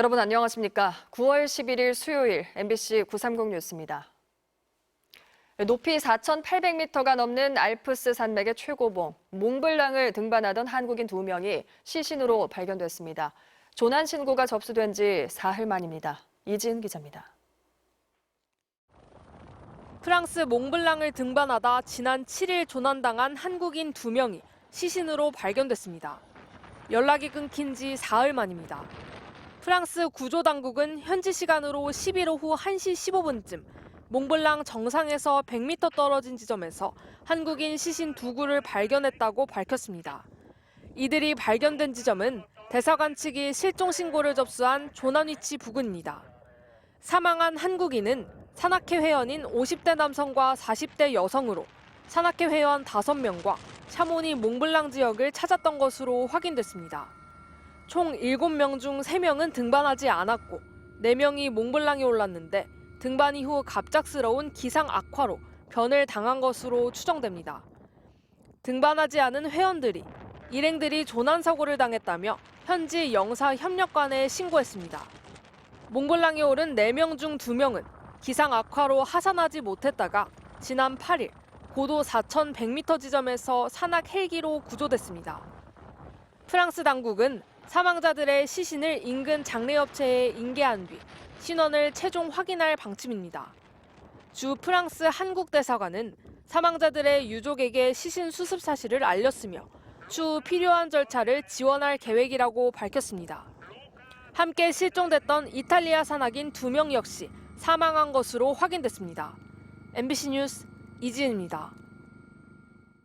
여러분 안녕하십니까? 9월 11일 수요일 MBC 930 뉴스입니다. 높이 4,800m가 넘는 알프스 산맥의 최고봉 몽블랑을 등반하던 한국인 두 명이 시신으로 발견됐습니다. 조난 신고가 접수된 지 사흘 만입니다. 이지은 기자입니다. 프랑스 몽블랑을 등반하다 지난 7일 조난당한 한국인 두 명이 시신으로 발견됐습니다. 연락이 끊긴 지 사흘 만입니다. 프랑스 구조당국은 현지 시간으로 11일 오후 1시 15분쯤 몽블랑 정상에서 100m 떨어진 지점에서 한국인 시신 두 구를 발견했다고 밝혔습니다. 이들이 발견된 지점은 대사관 측이 실종 신고를 접수한 조난 위치 부근입니다. 사망한 한국인은 산악회 회원인 50대 남성과 40대 여성으로 산악회 회원 5명과 샤모니 몽블랑 지역을 찾았던 것으로 확인됐습니다. 총 7명 중 3명은 등반하지 않았고 4명이 몽블랑에 올랐는데 등반 이후 갑작스러운 기상 악화로 변을 당한 것으로 추정됩니다. 등반하지 않은 회원들이 일행들이 조난 사고를 당했다며 현지 영사 협력관에 신고했습니다. 몽블랑에 오른 4명 중 2명은 기상 악화로 하산하지 못했다가 지난 8일 고도 4,100m 지점에서 산악 헬기로 구조됐습니다. 프랑스 당국은 사망자들의 시신을 인근 장례업체에 인계한 뒤 신원을 최종 확인할 방침입니다. 주 프랑스 한국 대사관은 사망자들의 유족에게 시신 수습 사실을 알렸으며 추후 필요한 절차를 지원할 계획이라고 밝혔습니다. 함께 실종됐던 이탈리아 산악인 두 명 역시 사망한 것으로 확인됐습니다. MBC 뉴스 이지은입니다.